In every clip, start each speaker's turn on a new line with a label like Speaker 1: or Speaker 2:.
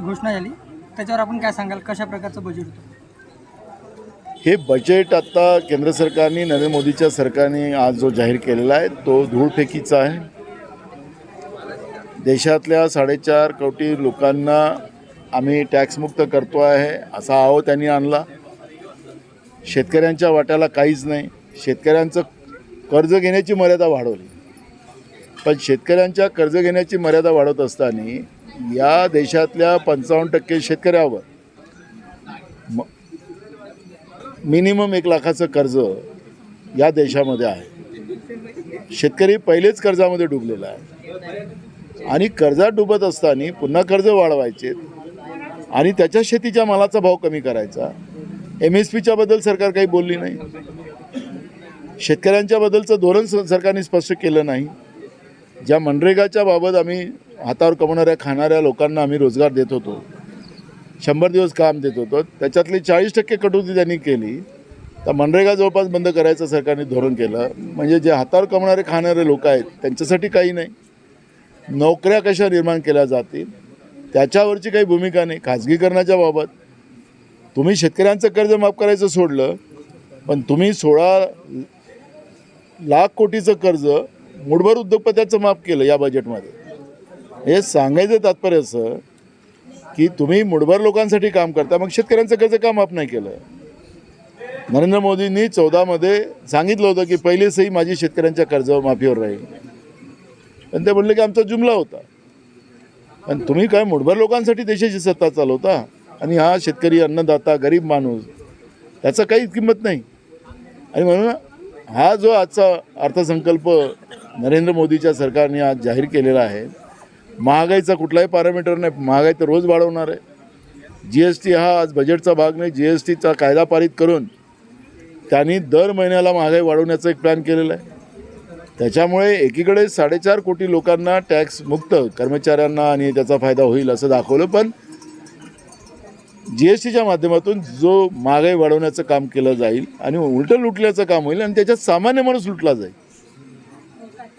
Speaker 1: घोषणा झाली. त्याच्यावर आपण काय सांगाल? कशा प्रकारचं बजेट होतं?
Speaker 2: हे बजेट आता केंद्र सरकारने नरेंद्र मोदीच्या सरकारने आज जो जाहीर केलेला आहे तो धूळफेकीचा आहे. देशातल्या साडेचार कोटी लोकांना आम्ही टॅक्समुक्त करतो आहे असा आहो त्यांनी आणला. शेतकऱ्यांच्या वाट्याला काहीच नाही. शेतकऱ्यांचं कर्ज घेण्याची मर्यादा वाढवली. पण शेतकऱ्यांच्या कर्ज घेण्याची मर्यादा वाढवत असताना या देशातल्या पंचावन्न टक्के शेतकऱ्यावर म मिनिमम एक लाखाचं कर्ज या देशामध्ये आहे. शेतकरी पहिलेच कर्जामध्ये डुबलेला आहे. आणि कर्जात डुबत असताना पुन्हा कर्ज वाढवायचे आणि त्याच्या शेतीच्या मालाचा भाव कमी करायचा. एम एस पीच्या बद्दल सरकार काही बोलली नाही. शेतकऱ्यांच्या बद्दलचं धोरण सरकारने स्पष्ट केलं नाही. ज्या मनरेगाच्या बाबत आम्ही हातावर कमवणाऱ्या खाणाऱ्या लोकांना आम्ही रोजगार देत होतो. शंभर दिवस काम देत होतो. त्याच्यातली चाळीस टक्के कटोती त्यांनी केली. तर मनरेगा जवळपास बंद करायचं सरकारने धोरण केलं. म्हणजे जे हातावर कमवणारे खाणारे लोक आहेत त्यांच्यासाठी काही नाही. नोकऱ्या कशा निर्माण केल्या जातील? त्याच्यावरची काही भूमिका नाही. खाजगीकरणाच्या बाबत. तुम्ही शेतकऱ्यांचं कर्ज माफ करायचं सोडलं पण तुम्ही सोळा लाख कोटीचं कर्ज मुठभर उद्योगपत्याचं माफ केलं या बजेटमध्ये हे सांगायचं तात्पर्य असं की तुम्ही मुठभर लोकांसाठी काम करता मग शेतकऱ्यांचं कर्ज का माफ नाही केलं? नरेंद्र मोदींनी चौदामध्ये सांगितलं होतं की पहिले सही माझी शेतकऱ्यांच्या कर्ज माफीवर राहील. पण ते म्हणले की आमचा जुमला होता. पण तुम्ही काय मुठभर लोकांसाठी देशाची सत्ता चालवता? आणि हा शेतकरी अन्नदाता गरीब माणूस त्याचं काहीच किंमत नाही. आणि म्हणून हा जो आजचा अर्थसंकल्प नरेंद्र मोदीच्या सरकारने आज जाहीर केलेला आहे. महागाईचा कुठलाही पॅरामीटर नाही महागाई तर रोज वाढवणार आहे. जी एस टी हा आज बजेटचा भाग नाही. जी एस टीचा कायदा पारित करून त्यांनी दर महिन्याला महागाई वाढवण्याचा एक प्लॅन केलेला आहे. त्याच्यामुळे एकीकडे साडेचार कोटी लोकांना टॅक्स मुक्त कर्मचाऱ्यांना आणि त्याचा फायदा होईल असं दाखवलं पण जी एस टीच्या माध्यमातून जो महागाई वाढवण्याचं काम केलं जाईल आणि उलटं लुटल्याचं काम होईल आणि त्याच्यात सामान्य माणूस लुटला जाईल.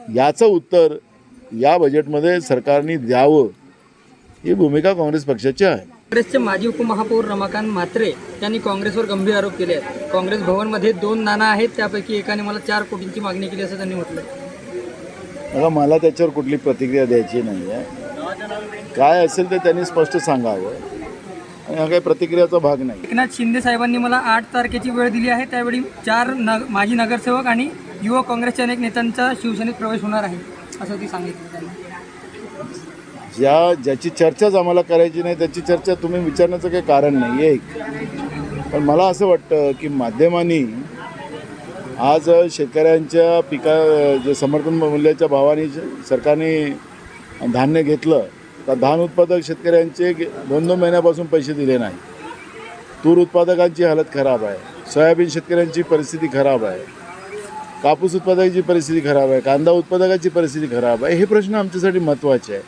Speaker 2: याचं उत्तर या बजेटमध्ये सरकारने द्यावं ही भूमिका काँग्रेस पक्षाची आहे.
Speaker 1: काँग्रेसचे माजी उपमहापौर रमाकांत म्हात्रे यांनी काँग्रेसवर गंभीर आरोप केले आहेत. काँग्रेस भवनमध्ये दोन नाणं आहेत त्यापैकी एकाने मला चार कोटींची मागणी केली असं त्यांनी म्हटलं.
Speaker 2: बघा मला त्याच्यावर कुठली प्रतिक्रिया द्यायची नाही आहे काय असेल ते त्यांनी स्पष्ट सांगावं. आणि हा काही प्रतिक्रियाचा भाग नाही.
Speaker 1: एकनाथ शिंदे साहेबांनी मला आठ तारखेची वेळ दिली आहे त्यावेळी चार नग माजी नगरसेवक आणि युवक काँग्रेसच्या अनेक नेत्यांचा शिवसेनेत प्रवेश होणार आहे असं ती सांगितलं त्यांनी.
Speaker 2: ज्या ज्याची चर्चाच आम्हाला करायची नाही त्याची चर्चा तुम्ही विचारण्याचं काही कारण नाही आहे एक. पण मला असं वाटतं की माध्यमांनी आज शेतकऱ्यांच्या पिका जे समर्थन मूल्याच्या भावाने सरकारने धान्य घेतलं तर धान उत्पादक शेतकऱ्यांचे दोन दोन महिन्यापासून पैसे दिले नाही तूर उत्पादकांची हालत खराब आहे सोयाबीन शेतकऱ्यांची परिस्थिती खराब आहे. कापूस उत्पादकाची परिस्थिती खराब आहे कांदा उत्पादकाची परिस्थिती खराब आहे हे प्रश्न आमच्यासाठी महत्त्वाचे आहे.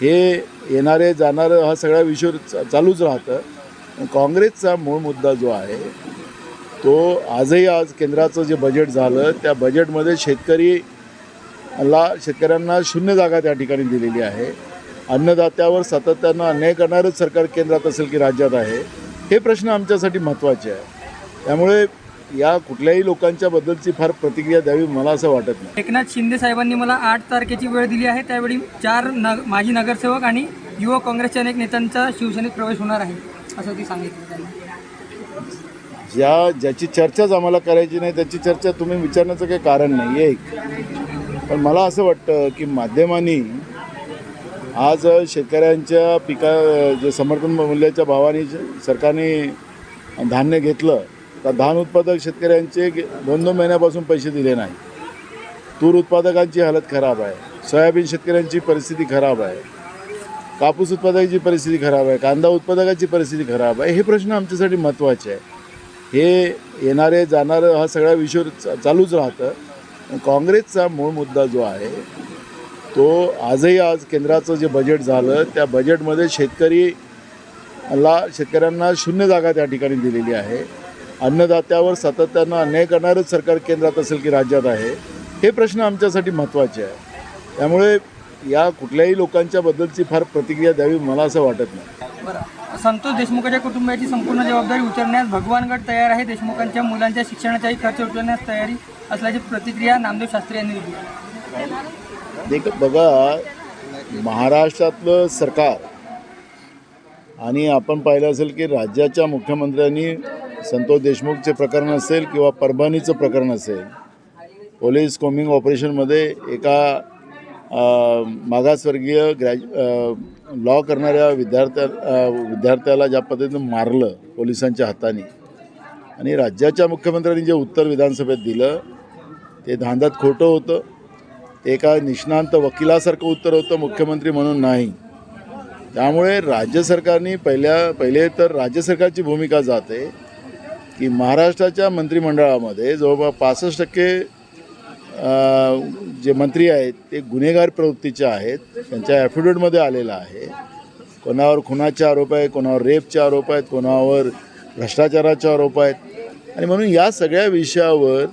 Speaker 2: हे येणारे जाणारं हा सगळा विषय चालूच राहतं. काँग्रेसचा मूळ मुद्दा जो आहे तो आजही आज केंद्राचं जे बजेट झालं त्या बजेटमध्ये शेतकरी ला शेतकऱ्यांना शून्य जागा त्या ठिकाणी दिलेली आहे. अन्नदात्यावर सातत्यानं अन्याय करणारंच सरकार केंद्रात असेल की राज्यात आहे हे प्रश्न आमच्यासाठी महत्त्वाचे आहे. त्यामुळे या कुठल्याही लोकांच्या बद्दलची फार प्रतिक्रिया द्यावी मला असं वाटत नाही.
Speaker 1: एकनाथ शिंदे साहेबांनी मला आठ तारखेची वेळ दिली आहे. त्यावेळी चार नग माजी नगरसेवक आणि युवक काँग्रेसच्या अनेक नेत्यांचा शिवसेनेत प्रवेश होणार आहे असं ती सांगितलं त्यांनी.
Speaker 2: ज्या ज्याची चर्चाच आम्हाला करायची नाही त्याची चर्चा तुम्ही विचारण्याचं काही कारण नाही एक. पण मला असं वाटतं की माध्यमांनी आज शेतकऱ्यांच्या पिका जे समर्थन मूल्याच्या भावाने सरकारने धान्य घेतलं तर धान उत्पादक शेतकऱ्यांचे दोन दोन महिन्यापासून पैसे दिले नाही. तूर उत्पादकांची हालत खराब आहे. सोयाबीन शेतकऱ्यांची परिस्थिती खराब आहे. कापूस उत्पादकाची परिस्थिती खराब आहे. कांदा उत्पादकाची परिस्थिती खराब आहे. हे प्रश्न आमच्यासाठी महत्त्वाचे आहे. हे येणारे जाणारं हा सगळा विषय चा- चालूच राहतं. काँग्रेसचा मूळ मुद्दा जो आहे तो आजही आज केंद्राचं जे बजेट झालं त्या बजेटमध्ये शेतकरी ला शेतकऱ्यांना शून्य जागा त्या ठिकाणी दिलेली आहे. अन्नदात्यावर सातत्यानं अन्याय करणारच सरकार केंद्रात असेल की राज्यात आहे हे प्रश्न आमच्यासाठी महत्त्वाचे आहे. त्यामुळे या कुठल्याही लोकांच्या बद्दलची फार प्रतिक्रिया द्यावी मला असं वाटत नाही.
Speaker 1: बरं. संतोष देशमुखाच्या कुटुंबाची संपूर्ण जबाबदारी उचलण्यास भगवान गट तयार आहे देशमुखांच्या मुलांच्या शिक्षणाचाही खर्च उचलण्यास तयारी असल्याची प्रतिक्रिया नामदेव शास्त्री यांनी दिली.
Speaker 2: देख बघा महाराष्ट्रातलं सरकार आणि आपण पाहिलं असेल की राज्याच्या मुख्यमंत्र्यांनी संतोष देशमुखचे प्रकरण असेल किंवा परभणीचं प्रकरण असेल पोलीस कोमिंग ऑपरेशनमध्ये एका मागासवर्गीय ग्रॅज लॉ करणाऱ्या विद्यार्थ्या विद्यार्थ्याला ज्या पद्धतीनं मारलं पोलिसांच्या हाताने आणि राज्याच्या मुख्यमंत्र्यांनी जे उत्तर विधानसभेत दिलं ते धांदात खोटं होतं. ते एका निष्णांत वकिलासारखं उत्तर होतं मुख्यमंत्री म्हणून नाही. त्यामुळे राज्य सरकारने पहिल्या पहिले तर राज्य सरकारची भूमिका जाते. की महाराष्ट्राच्या मंत्रिमंडळामध्ये जवळपास पासष्ट टक्के जे मंत्री आहेत ते गुन्हेगार प्रवृत्तीचे आहेत. त्यांच्या ॲफिडेविटमध्ये आलेलं आहे. कोणावर खुनाचे आरोप आहे कोणावर रेपचे आरोप आहेत कोणावर भ्रष्टाचाराचे आरोप आहेत. आणि म्हणून या सगळ्या विषयावर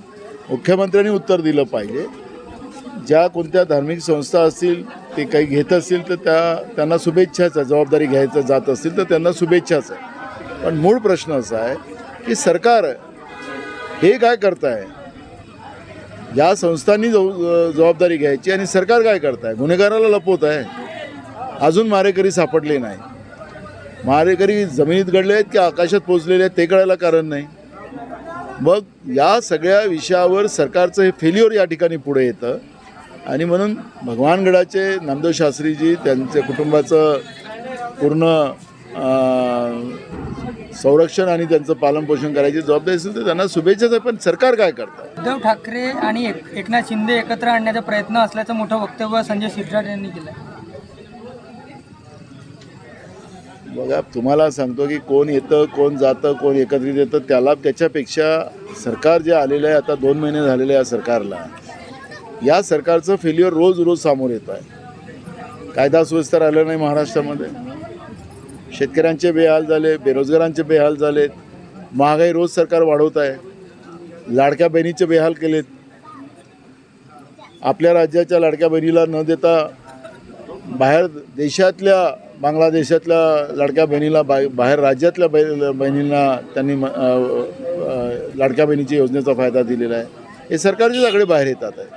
Speaker 2: मुख्यमंत्र्यांनी उत्तर दिलं पाहिजे. ज्या कोणत्या धार्मिक संस्था असतील ते काही घेत असतील तर त्या त्यांना शुभेच्छाच आहे. जबाबदारी घ्यायचं जात असतील तर त्यांना शुभेच्छाच आहे. पण मूळ प्रश्न असा आहे की सरकार हे काय करत आहे या संस्थांनी जबाबदारी घ्यायची आणि सरकार काय करत आहे गुन्हेगाराला लपवत आहे. अजून मारेकरी सापडले नाही. मारेकरी जमिनीत घडले आहेत की आकाशात पोचलेले आहेत ते कळायला कारण नाही. मग या सगळ्या विषयावर सरकारचं हे फेल्युअर या ठिकाणी पुढे येतं. आणि म्हणून भगवानगडाचे नामदेव शास्त्रीजी त्यांच्या कुटुंबाचं पूर्ण संरक्षण आणि त्यांचं पालनपोषण करायची जबाबदारी असेल तर त्यांना शुभेच्छाच आहे पण सरकार काय करतं?
Speaker 1: उद्धव ठाकरे आणि एक एकनाथ शिंदे एकत्र आणण्याचा प्रयत्न असल्याचं मोठं वक्तव्य संजय शिरसाट यांनी केलं
Speaker 2: बघा तुम्हाला सांगतो की कोण येतं कोण जातं कोण एकत्रित येतं त्याला त्याच्यापेक्षा सरकार जे आलेलं आहे आता दोन महिने झालेले आहे या सरकारला या सरकारचं फेल्युअर रोज रोज समोर येत आहे. कायदा सुव्यवस्था राहिलं नाही महाराष्ट्रामध्ये. शेतकऱ्यांचे बेहाल झाले बेरोजगारांचे बेहाल झालेत. महागाई रोज सरकार वाढवत आहे. लाडक्या बहिणीचे बेहाल केलेत. आपल्या राज्याच्या लाडक्या बहिणीला न देता बाहेर देशातल्या बांगलादेशातल्या लाडक्या बहिणीला बा बाहेर राज्यातल्या बै बहिणींना त्यांनी म- लाडक्या बहिणीच्या योजनेचा फायदा दिलेला आहे. हे सरकारचे सगळे बाहेर येतात आहे.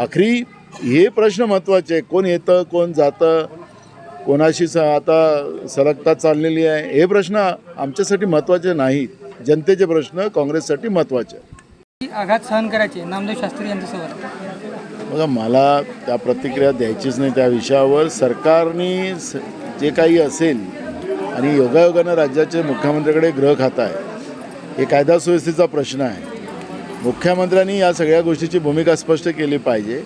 Speaker 2: आखरी हे प्रश्न महत्त्वाचे आहे. कोण येतं कोण जातं? कोणाशी स आता सलगता चाललेली आहे हे प्रश्न आमच्यासाठी महत्त्वाचे नाहीत. जनतेचे प्रश्न काँग्रेससाठी महत्त्वाचे आहेत.
Speaker 1: आघात सहन करायचे नामदेव शास्त्री यांच्यासोबत.
Speaker 2: बघा मला त्या प्रतिक्रिया द्यायचीच नाही त्या विषयावर. सरकारने जे काही असेल आणि योगायोगानं राज्याचे मुख्यमंत्र्याकडे गृह खातं आहे हे कायदा सुव्यवस्थेचा प्रश्न आहे. मुख्यमंत्र्यांनी या सगळ्या गोष्टीची भूमिका स्पष्ट केली पाहिजे.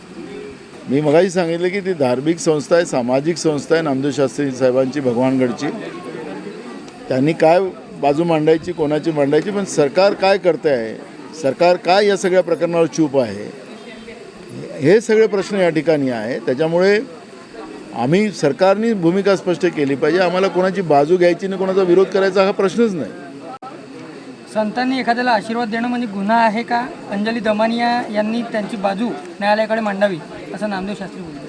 Speaker 2: मी मगाशी सांगितलं की ती धार्मिक संस्था आहे सामाजिक संस्था आहे नामदेव शास्त्री साहेबांची भगवानगडची. त्यांनी काय बाजू मांडायची कोणाची मांडायची पण सरकार काय करते आहे सरकार काय या सगळ्या प्रकरणावर चूप आहे? हे सगळे प्रश्न या ठिकाणी आहे त्याच्यामुळे आम्ही सरकारनी भूमिका स्पष्ट केली पाहिजे. आम्हाला कोणाची बाजू घ्यायची नाही कोणाचा विरोध करायचा हा प्रश्नच नाही.
Speaker 1: संतांनी एखाद्याला आशीर्वाद देणं म्हणजे गुन्हा आहे का? अंजली दमानिया यांनी त्यांची बाजू न्यायालयाकडे मांडावी. असं नामदेव शास्त्री बोलले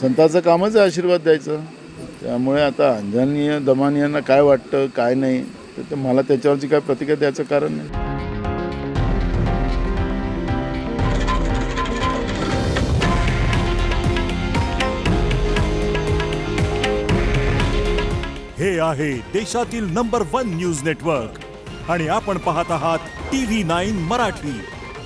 Speaker 2: संताचं कामच आहे आशीर्वाद द्यायचं. त्यामुळे आता अंजनीय दमानियांना काय वाटतं काय नाही तर ते मला त्याच्यावरची काय प्रतिक्रिया द्यायचं कारण नाही.
Speaker 3: हे आहे देशातील नंबर वन न्यूज नेटवर्क आणि आपण पाहत आहात टी व्ही नाईन मराठी.